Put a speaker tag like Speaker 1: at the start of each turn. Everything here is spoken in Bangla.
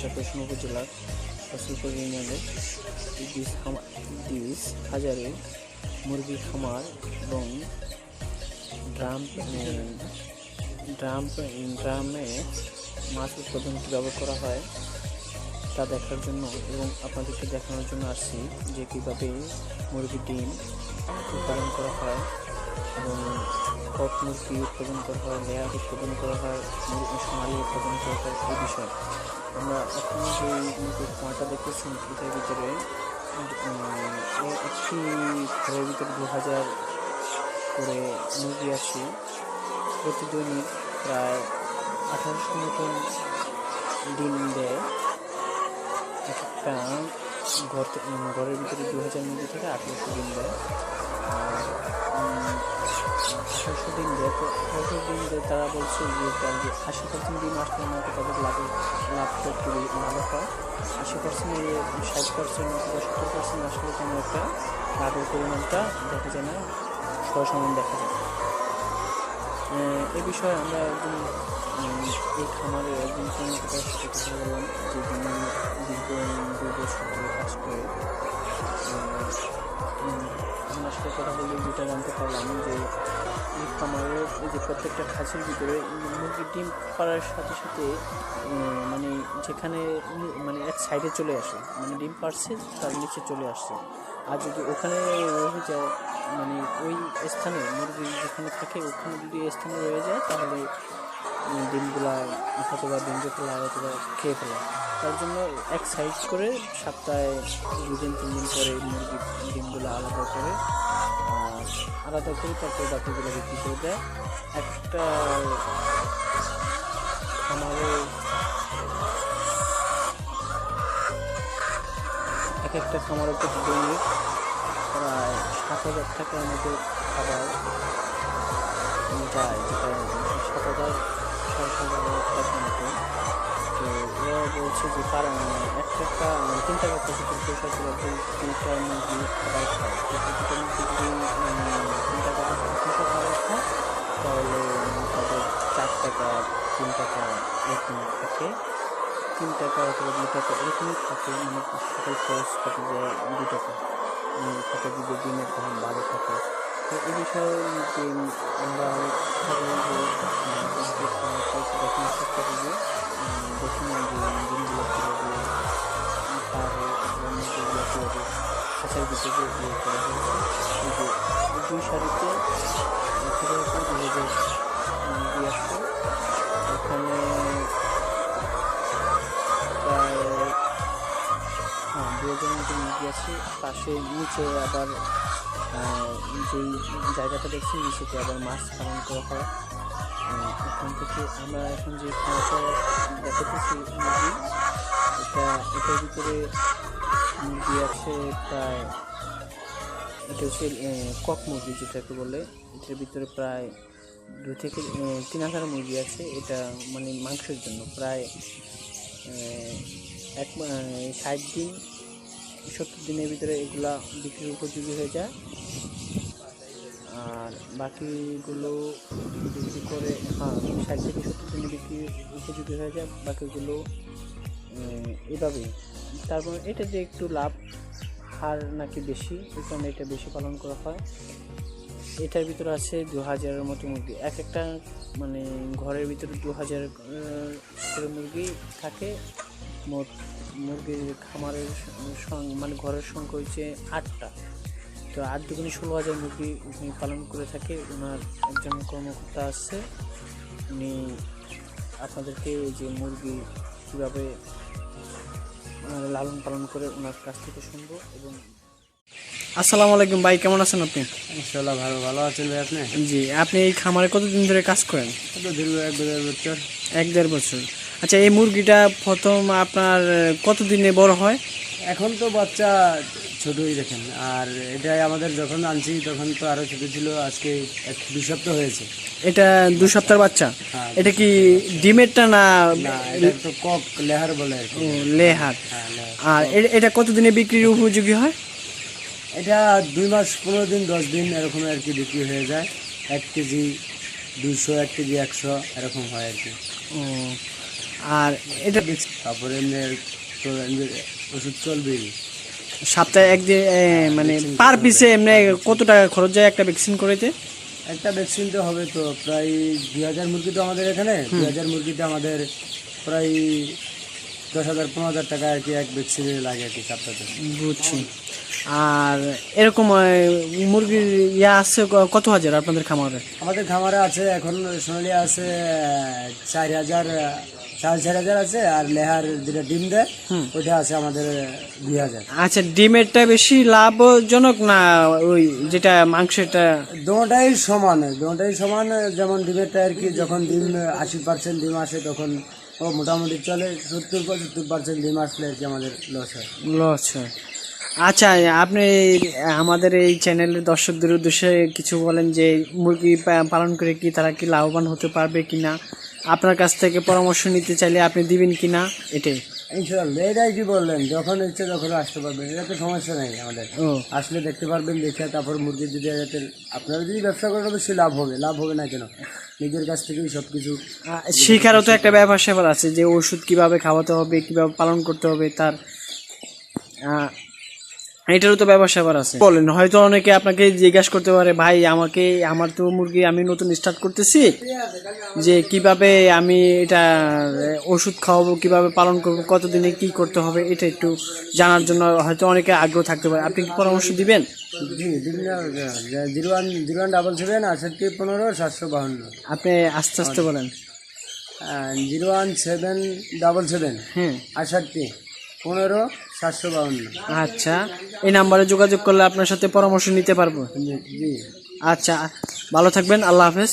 Speaker 1: চট্টগ্রাম উপজেলার ফসলপুর ইউনিয়নের ইদিস খামার ইদিস হাজারে মুরগির খামার এবং ড্রাম ড্রাম ড্রামে মাছ উৎপাদন কীভাবে করা হয় তা দেখার জন্য এবং আপনাদেরকে দেখানোর জন্য আসছি যে কীভাবে মুরগির ডিম উৎপাদন করা হয়। এবং কক মুরগি উৎপাদন করা হয়, লেয়ার উৎপাদন করা হয় সোনালি উৎপাদন করা হয়, এই বিষয়ে। আমরা এখন যে খামারটা দেখতেছি এটার ভিতরে একটি ঘরের ভিতরে দু হাজার করে মুরগি আছে। প্রতিদিনই প্রায় আঠারোশো মতন ডিম দেয়। এক একটা ঘর ঘরের ভিতরে দু হাজার মুরগি থেকে আঠারোশো ডিম দেয়। তো আঠারোশো তারা বলছে যে যে আশি পার্সেন্ট আসলে তাদের হয় আশি পার্সেন্ট ষাট পার্সেন্ট বা সত্তর পার্সেন্ট আসলে একটা লাভের পরিমাণটা দেখা যায় না দেখা যায়। এ বিষয়ে আমরা একজন এই খামারে একজন কথা বললাম, যে দীর্ঘ দুই বছর ধরে কাজ করে। সাথে কথা বলে যেটা জানতে পারলাম যে খামারের যে প্রত্যেকটা খাঁচির ভিতরে মুরগির ডিম পাড়ার সাথে সাথে মানে যেখানে মানে এক সাইডে চলে আসে মানে ডিম পারছে তার নিচে চলে আসছে। আর যদি ওখানে রয়ে যায় মানে ওই স্থানে মুরগি যেখানে থাকে, ওখানে যদি স্থানে রয়ে যায়, তাহলে ডিমগুলা হয়তো বা ডিম ফেলা হয়তো বা খেয়ে ফেলা। তার জন্য এক সাইজ করে সপ্তাহে দুদিন তিন দিন করে মুরগির ডিমগুলো আলাদা করে আলাদা করে তারপরে বাকিগুলো বিক্রি করে দেয়। একটা খামারে এক একটা খামারের প্রতি দৈনিক প্রায় সাত হাজার টাকার মতো খাবার যায়, যেটা সাত হাজার বলছে যে কারণ একটা একটা মানে তিন টাকা পঁচাত্তর পয়সা করে দুই তিনটা মুরগি খাবার খায় তো মুরগি যদি টাকা তাহলে তাদের চার টাকা তিন টাকা এরকম থাকে। তিন টাকা অথবা দুই টাকা এরকমই থাকে মানে সকল খরচ থাকে যে দু টাকা। উম, থাকে যদি দিনের তখন বারো থাকে। তো এই বিষয়ে যে আমরা যে যে সেটা দেখানোর চেষ্টা করব। উম, না যে দিনগুলো এই যে এই দুই শাড়িতে এখানে প্রায় হ্যাঁ দু হাজার মতো পাশে নিচে আবার যেই জায়গাটা দেখছি, নিচেতে আবার মাছ পালন করা হয়। এখান থেকে আমরা এখন যে খাওয়াটা দেখাতেছি মুরগি এটা, এটার ভিতরে মুরগি আছে প্রায়, এটা হচ্ছে কক মুরগি যেটাকে বলে, এটার ভিতরে প্রায় দু থেকে তিন হাজার মুরগি আছে, এটা মানে মাংসের জন্য, প্রায় এক ষাট দিন, সত্তর দিনের ভিতরে এগুলা বিক্রির উপযোগী হয়ে যায়। আর বাকিগুলো বিক্রি করে হ্যাঁ ষাট থেকে সত্তর দিনে বিক্রি উপযোগী হয়ে যায়, বাকিগুলো এভাবেই। তারপর এটা যে একটু লাভ, হার নাকি বেশি, এই কারণে এটা বেশি পালন করা হয়। এটার ভিতরে আছে দু হাজারের মতো মুরগি। এক একটা মানে ঘরের ভিতরে দু হাজার করে মুরগি থাকে। মোট মুরগির খামারের মানে ঘরের সংখ্যা হচ্ছে আটটা। তো আট দুগুণে ষোলো হাজার মুরগি উনি পালন করে থাকে। ওনার একজন কর্মকর্তা আছে। উনি আপনাদেরকে এই যে মুরগি কীভাবে লালন পালন করে ওনার কাছ থেকে শুনব এবং আসসালামু আলাইকুম ভাই কেমন আছেন আপনি?
Speaker 2: ইনশাল্লাহ ভালো ভালো আছেন ভাই আপনি?
Speaker 1: জি আপনি এই খামারে কতদিন ধরে কাজ করেন?
Speaker 2: দীর্ঘ এক দেড় বছর।
Speaker 1: এক দেড় বছর। আচ্ছা এই মুরগিটা প্রথম আপনার কতদিনে বড় হয়?
Speaker 2: এখন তো বাচ্চা ছোটই দেখেন। আর এটাই আমাদের যখন আনছি তখন তো আরও ছোট ছিল আজকে এক দু সপ্তাহ হয়েছে।
Speaker 1: এটা দু সপ্তাহের বাচ্চা?
Speaker 2: হ্যাঁ।
Speaker 1: এটা কি ডিমেরটা না
Speaker 2: তো কক লেহার বলে আর কি।
Speaker 1: ও, লেহার।
Speaker 2: হ্যাঁ,
Speaker 1: আর এটা কতদিনে বিক্রির উপযোগী হয়?
Speaker 2: এটা দুই মাস পনেরো দিন দশ দিন এরকম আর কি বিক্রি হয়ে যায়। এক কেজি দুশো এক কেজি একশো এরকম হয় আর কি।
Speaker 3: আর এটা
Speaker 2: তারপরে এমনি তো ওষুধ চলবেই
Speaker 3: সপ্তাহে একদিন মানে পার পিসে এমনি কত টাকা খরচ যায় একটা ভ্যাকসিন করেছে
Speaker 2: একটা ভ্যাকসিন তো হবে তো প্রায় দুই হাজার মুরগি তো আমাদের এখানে। দুই হাজার মুরগিতে আমাদের প্রায় দশ হাজার পনেরো হাজার টাকা আর কি এক ভ্যাকসিনে লাগে আর কি সপ্তাহে।
Speaker 3: বুঝছি। আর এরকম মুরগির ইয়া আছে কত হাজার আপনাদের খামারে?
Speaker 2: আমাদের খামারে আছে এখন সোনালি আছে চার হাজার সাড়ে চার হাজার আছে আর লেহার যেটা ডিম দেয় ওইটা আছে আমাদের দুই হাজার।
Speaker 3: আচ্ছা ডিমেরটা বেশি লাভজনক না ওই যেটা মাংসটা
Speaker 2: দোটাই সমান দোটাই সমান যেমন ডিমেরটা আর কি যখন ডিম আশি পার্সেন্ট ডিম আসে তখন ও মোটামুটি চলে সত্তর পঁচাত্তর পার্সেন্ট ডিম আসলে আর কি আমাদের লস হয়।
Speaker 3: লস হয়। আচ্ছা আপনি আমাদের এই চ্যানেলের দর্শকদের উদ্দেশ্যে কিছু বলেন যে মুরগি পালন করে কি তারা কি লাভবান হতে পারবে কি না আপনার কাছ থেকে পরামর্শ নিতে চাইলে আপনি দিবেন কি না এটাই।
Speaker 2: ইনশাল্লাহ এটাই কি বললেন যখন ইচ্ছে তখন আসতে পারবেন এটা তো সমস্যা নেই আমাদের। আসলে দেখতে পারবেন দেখে তারপর মুরগি যদি যাতে আপনারা যদি ব্যবসা করেন অবশ্যই লাভ হবে লাভ হবে না কেন? নিজের কাছ থেকেই সব কিছু
Speaker 3: শেখারও তো একটা ব্যাপার স্যাপার আছে যে ওষুধ কীভাবে খাওয়াতে হবে কীভাবে পালন করতে হবে তার এটারও তো ব্যবসা স্যাপার আছে। বলেন হয়তো অনেকে আপনাকে জিজ্ঞাসা করতে পারে ভাই আমাকে আমার তো মুরগি আমি নতুন স্টার্ট করতেছি যে কীভাবে আমি এটা ওষুধ খাওয়াবো কীভাবে পালন করব কতদিনে কি করতে হবে এটা একটু জানার জন্য হয়তো অনেকে আগ্রহ থাকতে পারে। আপনি কি পরামর্শ দিবেন?
Speaker 2: Zero one zero one double seven আটষট্টি পনেরো সাতশো বাহান্ন।
Speaker 3: আপনি আস্তে আস্তে বলেন।
Speaker 2: Zero one seven double seven
Speaker 3: হ্যাঁ
Speaker 2: আটষট্টি। পনেরো সাতশো বাউন্ন।
Speaker 3: আচ্ছা এই নাম্বারে যোগাযোগ করলে আপনার সাথে পরামর্শ নিতে পারব? আচ্ছা ভালো থাকবেন আল্লাহ
Speaker 2: হাফিজ।